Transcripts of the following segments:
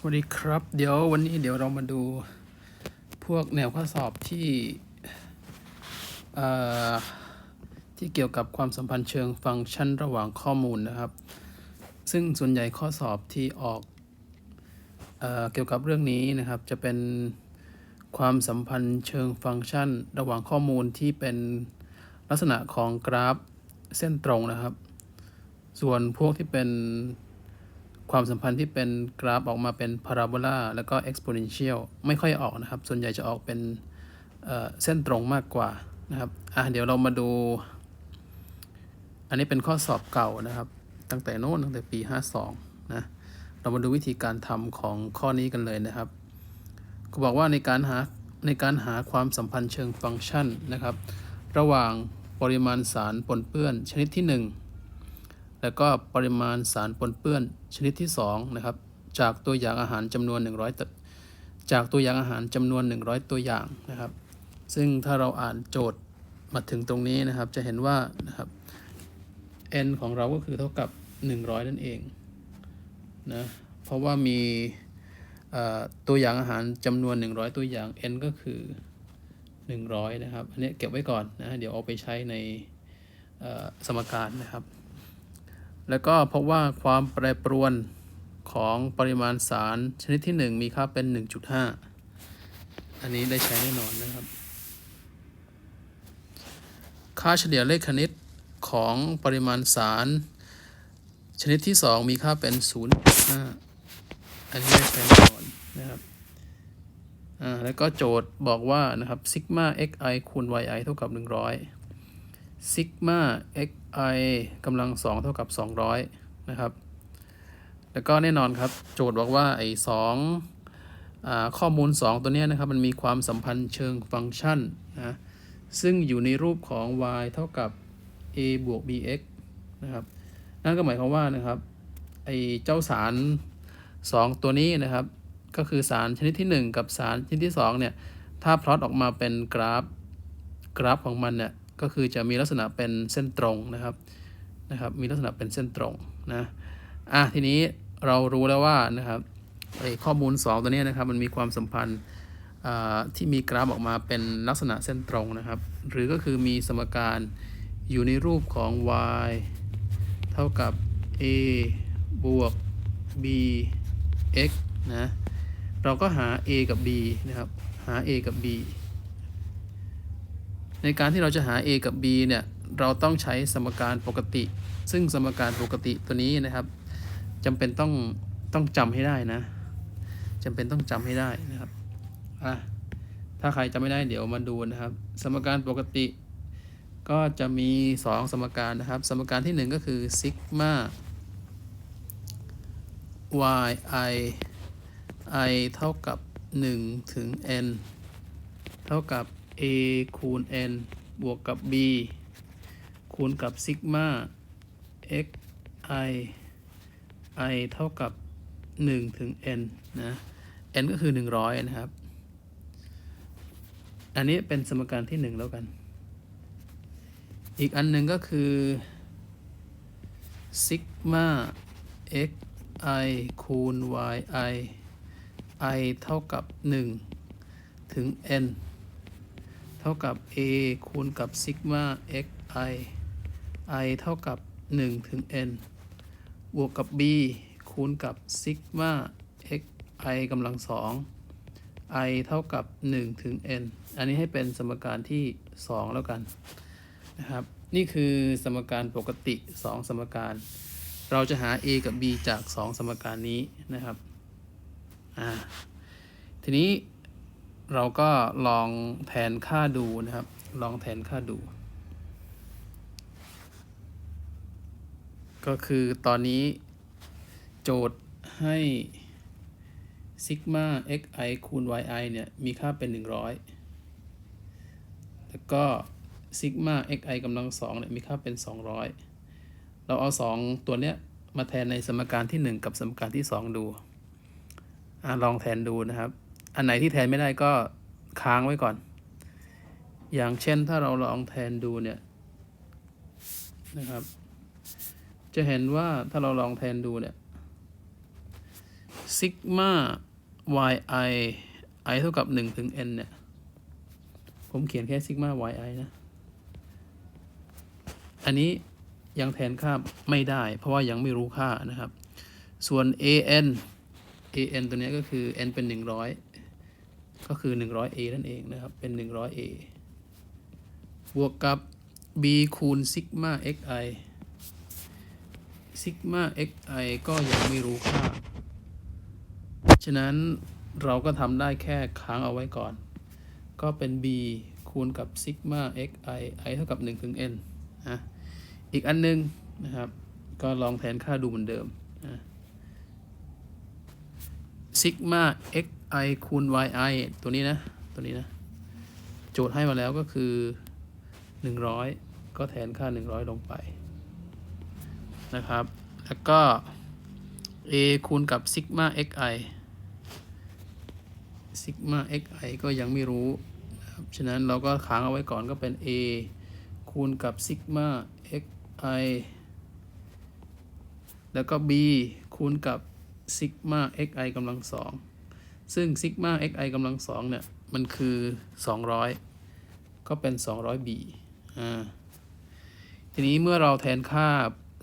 สวัสดีครับ เดี๋ยววันนี้เดี๋ยวเรามาดูพวกแนวข้อสอบที่ที่เกี่ยวกับความสัมพันธ์เชิงฟังก์ชันระหว่างข้อมูลนะครับ ซึ่งส่วนใหญ่ข้อสอบที่ออกเออเกี่ยวกับเรื่องนี้นะครับ จะเป็นความสัมพันธ์เชิงฟังก์ชัน ระหว่างข้อมูลที่เป็นลักษณะของกราฟเส้นตรงนะครับ ส่วนพวกที่เป็น ความสัมพันธ์ที่เป็นกราฟออกมาเป็นพาราโบลาแล้วก็ exponential ไม่ค่อยออกนะครับ ส่วนใหญ่จะออกเป็นเเส้นตรงมากกว่านะครับอะเดี๋ยวเรามาดู อันนี้เป็นข้อสอบเก่านะครับ ตั้งแต่โน้นตั้งแต่ปี 52 นะ เรามาดูวิธีการทำของข้อนี้กันเลยนะครับก็บอกว่าในการหาในการหาความสัมพันธ์เชิงฟังก์ชันนะครับ ระหว่างปริมาณสารปนเปื้อนชนิดที่ 1 แล้วก็ปริมาณสารปนเปื้อนชนิดที่2นะครับจากตัวอย่างอาหารจำนวน 100ตจากตัวอย่างอาหารจำนวน 100 ตัวอย่างนะครับ ซึ่งถ้าเราอ่านโจทย์มาถึงตรงนี้นะครับ จะเห็นว่านะครับ n ของเราก็คือเท่ากับ 100 นั่นเองนะเพราะว่ามีตัวอย่างอาหารจำนวน 100 ตัวอย่าง n ก็คือ 100 นะครับ อันนี้เก็บไว้ก่อนนะ เดี๋ยวเอาไปใช้ในสมการนะครับ แล้วก็พบว่าความแปรปรวนของปริมาณสารชนิดที่ 1 มีค่าเป็น 1.5 อันนี้ได้ใช้แน่นอนนะครับ ค่าเฉลี่ยเลขคณิตของปริมาณสาร ชนิดที่ 2 มีค่าเป็น 0.5 อันนี้ได้ใช้แน่นอนนะครับอ่าแล้วก็โจทย์บอกว่านะครับซิกมา xi คูณ yi เท่ากับ 100 ซิกมา xi กำลังสองเท่ากับ 200 นะครับ แล้วก็แน่นอนครับ โจทย์บอกว่าไอ้สองอข้อมูล 2 ตัวนี้นะครับ มันมีความสัมพันธ์เชิงฟังก์ชันนะซึ่งอยู่ในรูปของ y เท่ากับ a บวก bx นะครับ นั่นก็หมายความว่านะครับไอ้เจ้าสาร 2 ตัวนี้นะครับ ก็คือสารชนิดที่ 1 กับสารชนิดที่2เนี่ยถ้าพลอตออกมาเป็นกราฟกราฟของมันเนี่ย ก็คือจะมีลักษณะเป็นเส้นตรงนะครับนะครับ มีลักษณะเป็นเส้นตรงนะอะทีนี้เรารู้แล้วว่านะครับไอ้ข้อมูล 2 ตัวนี้นะครับมันมีความสัมพันธ์อ่าที่มีกราฟออกมาเป็นลักษณะเส้นตรงนะครับ หรือก็คือมีสมการอยู่ในรูปของ y เท่ากับ a บวก b x นะ เราก็หา a กับ b นะครับ หา a กับ b ในการที่เราจะหา a กับ b เนี่ย เราต้องใช้สมการปกติ ซึ่งสมการปกติตัวนี้นะครับจำเป็นต้องต้องจำให้ได้นะจำเป็นต้องจำให้ได้นะครับอะถ้าใครจำไม่ได้เดี๋ยวมาดูนะครับ สมการปกติ ก็จะมี 2 สมการนะครับ สมการที่ 1 ก็คือซิกมา y i i เท่ากับ 1 ถึง n เท่ากับ a คูณ n บวกกับ b คูณกับซิกมา x i i เท่ากับ 1 ถึง n นะ n ก็คือ 100 นะครับ อันนี้เป็นสมการที่ 1 แล้วกัน อีกอันหนึ่งก็คือซิกมา x i คูณ y i i เท่ากับ 1 ถึง n เท่ากับ a คูณกับซิกมา x i i เท่ากับ 1 ถึง n บวกกับ b คูณกับซิกมา x i กำลังสอง i เท่ากับ 1 ถึง n อันนี้ให้เป็นสมการที่ 2 แล้วกันนะครับ นี่คือสมการปกติ 2 สมการ เราจะหา a กับ b จาก 2 สมการนี้นะครับ อ่า ทีนี้ เราก็ลองแทนค่าดูนะครับ ลองแทนค่าดู ก็คือตอนนี้โจทย์ให้ซิกมา xi คูณ yi เนี่ย มีค่าเป็น 100 แล้วก็ซิกมา xi กำลังสองเนี่ย มีค่าเป็น 200 เราเอา 2 ตัวเนี้ย มาแทนในสมการที่ 1 กับสมการที่ 2 ดูอะลองแทนดูนะครับ อันไหนที่แทนไม่ได้ก็ค้างไว้ก่อน อย่างเช่นถ้าเราลองแทนดูเนี่ยนะครับ จะเห็นว่าถ้าเราลองแทนดูเนี่ยซิกมา yi i เท่ากับ 1 ถึง n เนี่ย ผมเขียนแค่ซิกมา yi นะ อันนี้ยังแทนค่าไม่ได้ เพราะว่ายังไม่รู้ค่านะครับ ส่วน an an ตัวเนี้ยก็คือ n เป็น 100 ก็คือ 100a นั่นเองนะครับ เป็น 100a บวกกับ b คูณซิกมา xi ซิกมา xi ก็ยังไม่รู้ค่า ฉะนั้นเราก็ทำได้แค่ค้างเอาไว้ก่อน ก็เป็น b คูณกับซิกมา xi i เท่ากับ1ถึง n นะอีกอันนึงนะครับ ก็ลองแทนค่าดูเหมือนเดิมซิกมา i คูณ yi ตัวนี้นะ ตัวนี้นะ โจทย์ให้มาแล้วก็คือ 100 ก็แทนค่า 100 ลงไป นะครับ แล้วก็ a คูณกับซิกมา xi ซิกมา xi ก็ยังไม่รู้นะครับฉะนั้นเราก็ค้างเอาไว้ก่อนก็เป็น a คูณกับซิกมา xi แล้วก็ b คูณกับซิกมา xi กำลังสอง ซึ่งซิกมา xi กำลังสองเนี่ย มันคือ 200 ก็เป็น 200b อ่า ทีนี้เมื่อเราแทนค่า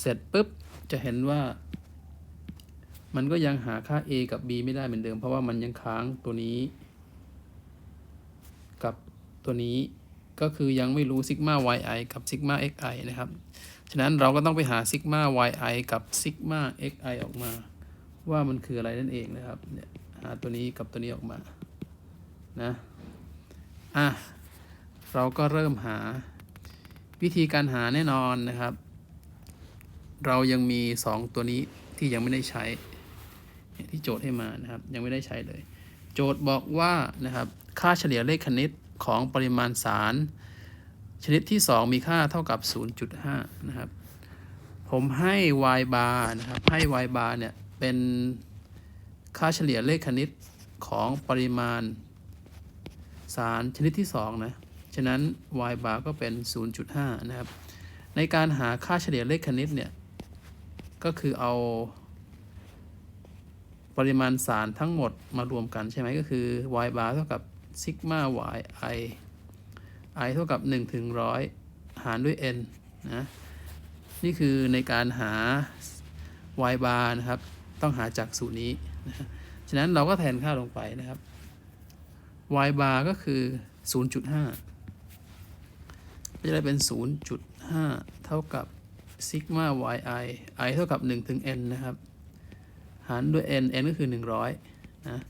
เสร็จปุ๊บ จะเห็นว่า มันก็ยังหาค่า a กับ b ไม่ได้เหมือนเดิม เพราะว่ามันยังค้างตัวนี้ กับตัวนี้ก็คือยังไม่รู้ซิกมา yi กับซิกมา xi นะครับ ฉะนั้นเราก็ต้องไปหาซิกมา yi กับซิกมา xi ออกมา ว่ามันคืออะไรนั่นเองนะครับเนี่ย หาตัวนี้กับตัวนี้ออกมา นะ อะ เราก็เริ่มหาวิธีการหาแน่นอนนะครับ เรายังมี 2 ตัวนี้ที่ยังไม่ได้ใช้ ที่โจทย์ให้มานะครับ ยังไม่ได้ใช้เลย โจทย์บอกว่านะครับ ค่าเฉลี่ยเลขคณิตของปริมาณสาร ชนิดที่ 2 มีค่าเท่ากับ 0.5 นะครับ ผมให้ y bar นะครับ ให้ y bar เนี่ย เป็น ค่าเฉลี่ยเลขคณิตของปริมาณ สารชนิดที่ 2 นะ ฉะนั้น y bar ก็เป็น 0.5 นะครับ ในการหาค่าเฉลี่ยเลขคณิตเนี่ย ก็คือเอา ปริมาณสารทั้งหมดมารวมกันใช่ไหมก็คือ y bar เท่ากับซิกมา y i i เท่ากับ1ถึง100 หารด้วย n นะ นี่คือในการหา y bar นะครับ ต้องหาจากสูตรนี้ ฉะนั้นเราก็แทนค่าลงไปนะครับ y bar ก็คือ 0.5 ก็จะได้เป็น 0.5 เท่ากับซิกมา yi i เท่ากับ 1 ถึง n นะครับ หารด้วย n n ก็คือ 100 นะ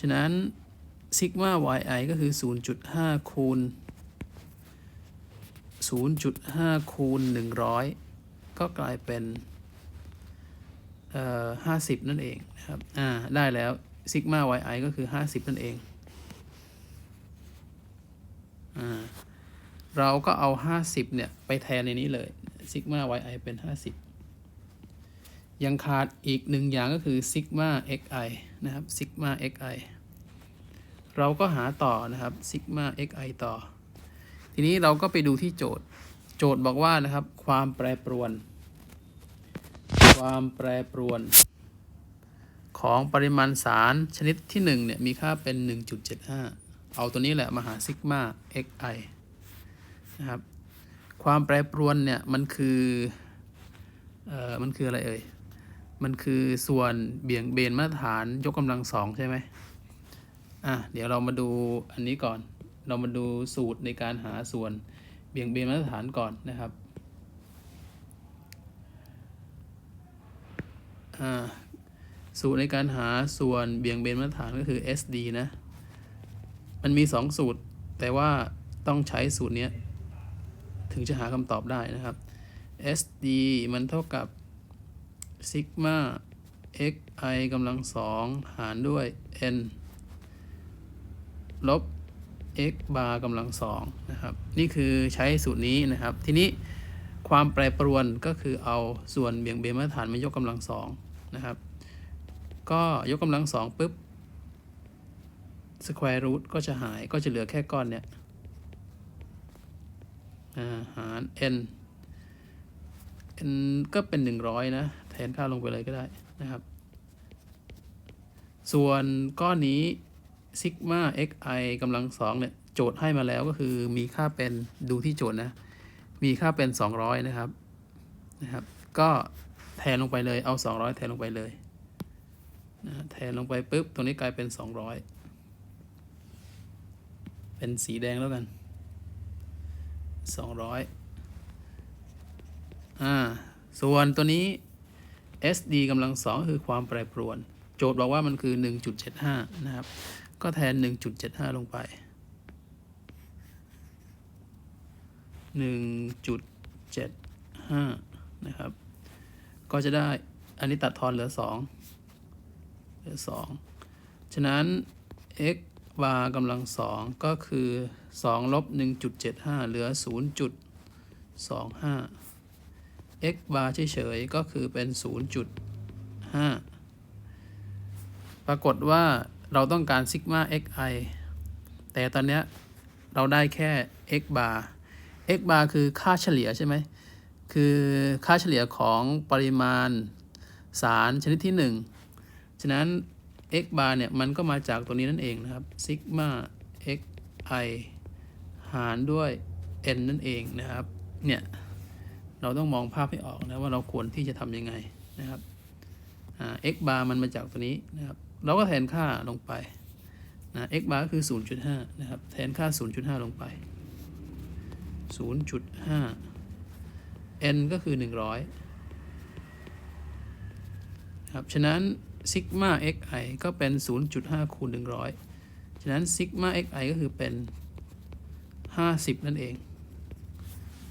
ฉะนั้นซิกมา yi ก็คือ 0.5 คูณ 0.5 คูณ 100 ก็กลายเป็น เอ่อ50นั่นเองนะครับอ่าได้แล้วซิกมา yi ก็คือ50นั่นเองอ่าเราก็เอา50เนี่ย ไปแทนในนี้เลยซิกมา yi เป็น50ยังขาดอีกหนึ่งอย่างก็คือซิกมา xi นะครับซิกมา xi เราก็หาต่อนะครับซิกมา xi ต่อ ทีนี้เราก็ไปดูที่โจทย์ โจทย์บอกว่านะครับ ความแปรปรวน ความแปรปรวน ของปริมาณสารชนิดที่1เนี่ยมีค่าเป็น 1.75 เอาตัวนี้แหละมาหาซิกมา xi นะครับความแปรปรวนเนี่ยมันคือเอ่อมันคืออะไรเอ่ยมันคือส่วนเบี่ยงเบนมาตรฐานยกกำลังสองใช่ไหมอะเดี๋ยวเรามาดูอันนี้ก่อน เรามาดูสูตรในการหาส่วนเบี่ยงเบนมาตรฐานก่อนนะครับ อ่า สูตรในการหาส่วนเบี่ยงเบนมาตรฐานก็คือ SD นะ มันมี 2 สูตร แต่ว่าต้องใช้สูตรนี้ถึงจะหาคำตอบได้นะครับ SD มันเท่ากับซิกมา xi กำลังสองหารด้วย n ลบ x bar กำลังสองนะครับ นี่คือใช้สูตรนี้นะครับ ทีนี้ความแปรปรวนก็คือเอาส่วนเบี่ยงเบนมาตรฐานมายกกำลังสอง นะครับ ก็ยกกำลังสองปุ๊บ square root ก็จะหายก็จะเหลือแค่ก้อนเนี้ยอาหาร n n ก็เป็น 100 นะ แทนค่าลงไปเลยก็ได้นะครับ ส่วนก้อนนี้ซิกมา xi กำลังสองเนี่ย โจทย์ให้มาแล้วก็คือมีค่าเป็นดูที่โจทย์นะ มีค่าเป็น 200 นะครับนะครับ ก็ แทนลงไปเลย เอา 200 แทนลงไปเลยนะแทนลงไปปุ๊บ ตรงนี้กลายเป็น 200 เป็นสีแดงแล้วกัน 200อ่า ส่วนตัวนี้ SD กำลังสองคือความแปรปรวน โจทย์บอกว่ามันคือ 1.75 นะครับ ก็แทน 1.75 ลงไป 1.75 นะครับ ก็จะได้อันนี้ตัดทอนเหลือ 2 เหลือ 2 ฉะนั้น x bar กำลังสองก็คือ 2 ลบ 1.75 เหลือ 0.25 x bar เฉยๆ ก็คือเป็น 0.5 ปรากฏว่าเราต้องการซิกมา xi แต่ตอนนี้เราได้แค่ x bar x bar คือค่าเฉลี่ยใช่ไหม คือค่าเฉลี่ยของปริมาณสารชนิดที่ 1 ฉะนั้น x bar เนี่ย มันก็มาจากตัวนี้นั่นเองนะครับซิกมา xi หารด้วย n นั่นเองนะครับ เนี่ย เราต้องมองภาพให้ออกนะว่าเราควรที่จะทำยังไงนะครับ x bar มันมาจากตัวนี้นะครับ เราก็แทนค่าลงไปนะ x bar ก็คือ 0.5 นะครับ แทนค่า 0.5 ลงไป 0.5 n ก็คือ 100ครับ ฉะนั้นซิกมา xi ก็เป็น 0.5 คูณ 100 ฉะนั้นซิกมา xi ก็คือเป็น 50 นั่นเอง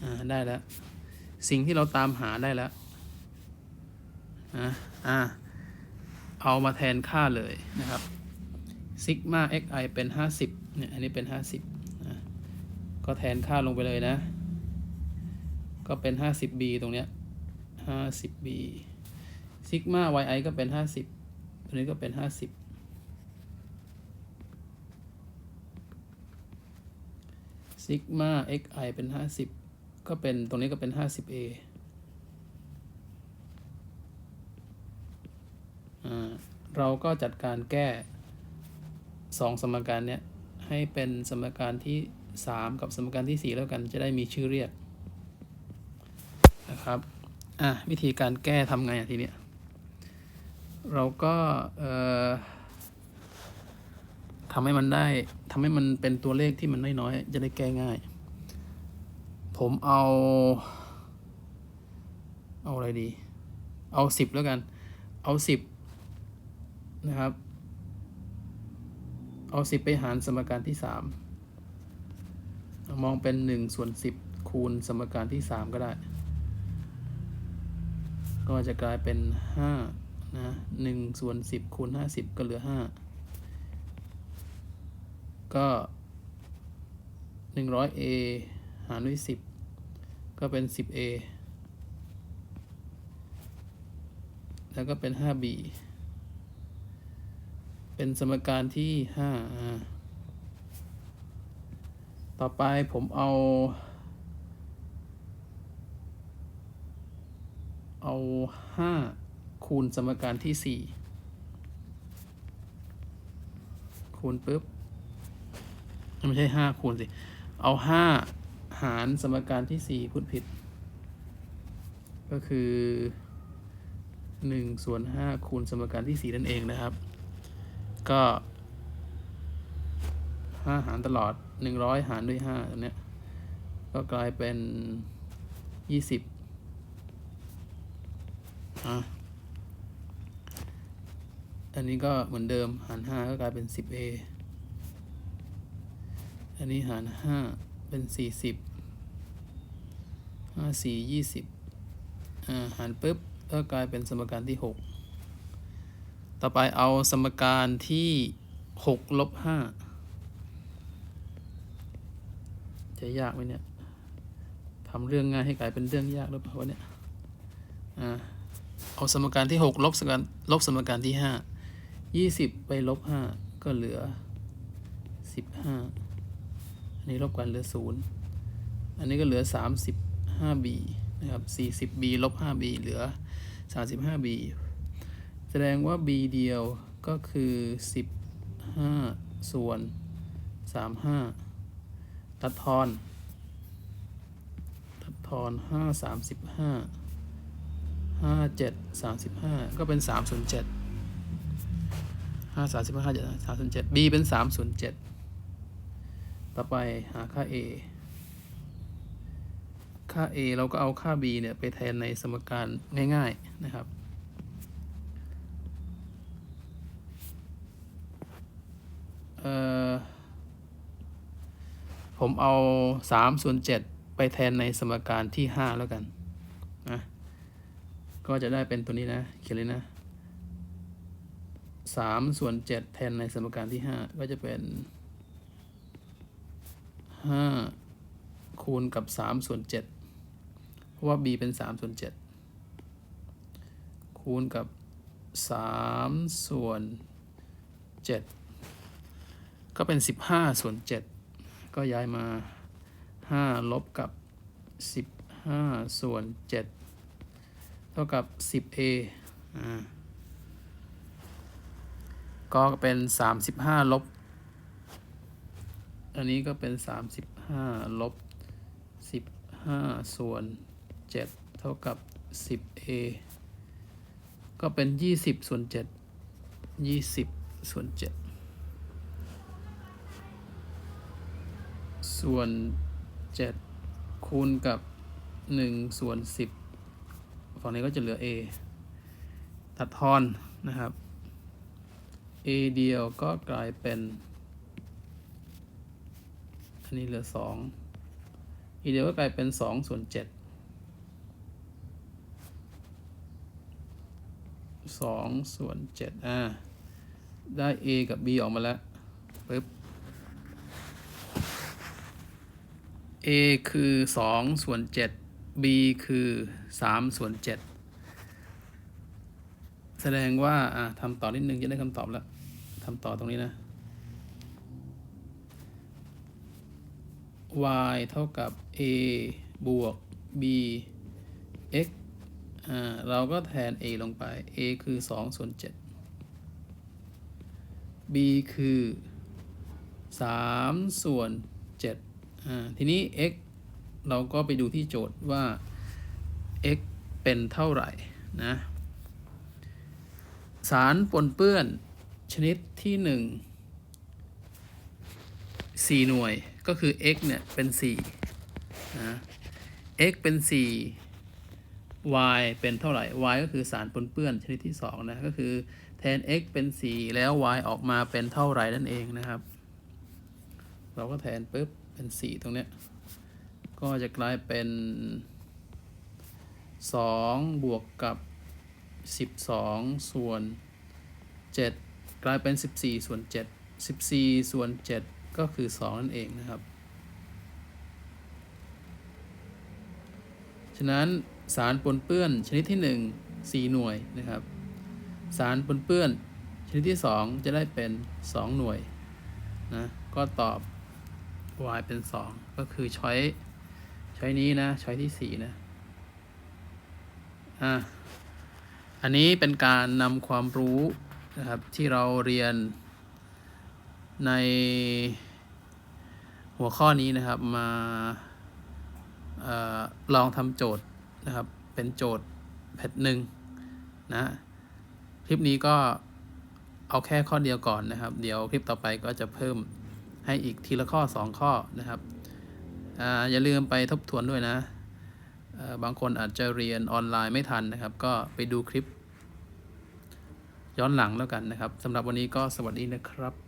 อ่า ได้แล้ว สิ่งที่เราตามหาได้แล้วนะอ่า เอามาแทนค่าเลยนะครับซิกมา xi เป็น 50เนี่ย อันนี้เป็น 50นะก็แทนค่าลงไปเลยนะ ก็เป็น 50b ตรงเนี้ย 50b ซิกมา yi ก็เป็น 50 ตัวนี้ก็เป็น 50 ซิกมา xi เป็น 50 ก็เป็น ตรงนี้ก็เป็น 50a อ่าเราก็จัดการแก้สองสมการเนี้ย ให้เป็นสมการที่ 3 กับสมการที่ 4 แล้วกัน จะได้มีชื่อเรียก นะครับอะวิธีการแก้ทำไงอะทีเนี้ยเราก็เอ่อทำให้มันได้ทำให้มันเป็นตัวเลขที่มันน้อยๆจะได้แก้ง่าย ผมเอา เอาอะไรดี เอาสิบแล้วกัน เอาสิบนะครับ เอาสิบไปหารสมการที่สามมองเป็นหนึ่งส่วนสิบคูณสมการที่สามก็ได้ ก็จะกลายเป็นห้านะหนึ่งส่วนสิบคูณห้าสิบก็เหลือห้าก็หนึ่งร้อย a หารด้วยสิบก็เป็นสิบ a แล้วก็เป็นห้า b เป็นสมการที่ห้าต่อไปผมเอา เอาห้าคูณสมการที่สี่คูณปุ๊บ ไม่ใช่ห้าคูณสิ เอาห้าหารสมการที่สี่พูดผิด ก็คือหนึ่งส่วนห้าคูณสมการที่สี่นั่นเองนะครับ ก็ห้าหารตลอดหนึ่งร้อยหารด้วยห้าตรงเนี้ยก็กลายเป็นยี่สิบ อะอันนี้ก็เหมือนเดิมหารห้าก็กลายเป็นสิบ a อันนี้หารห้าเป็นสี่สิบห้าสี่ยี่สิบอ่าหารปุ๊บก็กลายเป็นสมการที่หกต่อไปเอาสมการที่หกลบห้าจะยากไหมเนี่ยทำเรื่องง่ายให้กลายเป็นเรื่องยากหรือเปล่าวะเนี่ยอ่า เอาสมการที่หกลบสมการลบสมการที่ห้ายี่สิบไปลบห้าก็เหลือสิบห้าอันนี้ลบกันเหลือศูนย์อันนี้ก็เหลือสามสิบห้า b นะครับสี่สิบ b ลบห้า b เหลือสามสิบห้า b แสดงว่า b เดียวก็คือสิบห้าส่วนสามห้าตัดทอน ตัดทอนห้าสามสิบ ห้าเจ็ดสามสิบห้าก็เป็นสามส่วนเจ็ดห้าสามสิบห้าเจ็ดสามส่วนเจ็ด b เป็นสามส่วนเจ็ดต่อไปหาค่า a ค่า a เราก็เอาค่า b เนี่ย ไปแทนในสมการง่าย ๆ นะครับเอ่อผมเอาสามส่วนเจ็ดไปแทนในสมการที่ห้าแล้วกันนะ ก็จะได้เป็นตัวนี้นะ เขียนเลยนะสามส่วนเจ็ดแทนในสมการที่ห้าก็จะเป็นห้าคูณกับสามส่วนเจ็ดเพราะว่า b เป็นสามส่วนเจ็ดคูณกับสามส่วนเจ็ดก็เป็นสิบห้าส่วนเจ็ดก็ย้ายมา5ลบกับ15ส่วน7เท่ากับ 10a อ่าก็เป็น 35 ลบ อันนี้ก็เป็น 35 ลบ 15 ส่วน 7 เท่ากับ 10a ก็เป็น 20 ส่วน 7 20 ส่วน 7 ส่วน 7 คูณกับ 1 ส่วน 10 ฝั่งนี้ก็จะเหลือ a ตัดทอนนะครับ a เดียวก็กลายเป็น อันนี้เหลือ 2 a เดียวก็กลายเป็น 2 ส่วน 7 2 ส่วน 7 อ่า ได้ a กับ b ออกมาแล้วปึ๊บ a คือสองส่วนเจ็ด b คือสามส่วนเจ็ดแสดงว่าอะทำต่อนิดนึงจะได้คำตอบแล้วทำต่อตรงนี้นะ y เท่ากับ a บวก b x อ่าเราก็แทน a ลงไป a คือสองส่วนเจ็ด b คือสามส่วนเจ็ดอ่าทีนี้ x เราก็ไปดูที่โจทย์ว่า x เป็นเท่าไหร่นะสารปนเปื้อนชนิดที่หนึ่งสี่หน่วยก็คือ x เนี่ย เป็นสี่นะ x เป็นสี่ y เป็นเท่าไหร่ y ก็คือสารปนเปื้อนชนิดที่สองนะ ก็คือแทน x เป็นสี่แล้ว y ออกมาเป็นเท่าไหร่นั่นเองนะครับ เราก็แทนปุ๊บเป็นสี่ตรงเนี้ย ก็จะกลายเป็นสองบวกกับสิบสองส่วนเจ็ดกลายเป็นสิบสี่ส่วนเจ็ดสิบสี่ส่วนเจ็ดก็คือสองนั่นเองนะครับ ฉะนั้นสารปนเปื้อนชนิดที่หนึ่งสี่หน่วยนะครับ สารปนเปื้อนชนิดที่สองจะได้เป็นสองหน่วยนะก็ตอบ y เป็นสองก็คือช้อย ช้อยนี้นะช้อยที่สี่นะอะอันนี้เป็นการนำความรู้นะครับที่เราเรียนในหัวข้อนี้นะครับมาออลองทำโจทย์นะครับ เป็นโจทย์แพทหนึ่งนะคลิปนี้ก็เอาแค่ข้อเดียวก่อนนะครับ เดี๋ยวคลิปต่อไปก็จะเพิ่มให้อีกทีละข้อ 2 ข้อนะครับ อย่าลืมไปทบทวนด้วยนะ บางคนอาจจะเรียนออนไลน์ไม่ทันนะครับ ก็ไปดูคลิป ย้อนหลังแล้วกันนะครับสำหรับวันนี้ก็สวัสดีนะครับ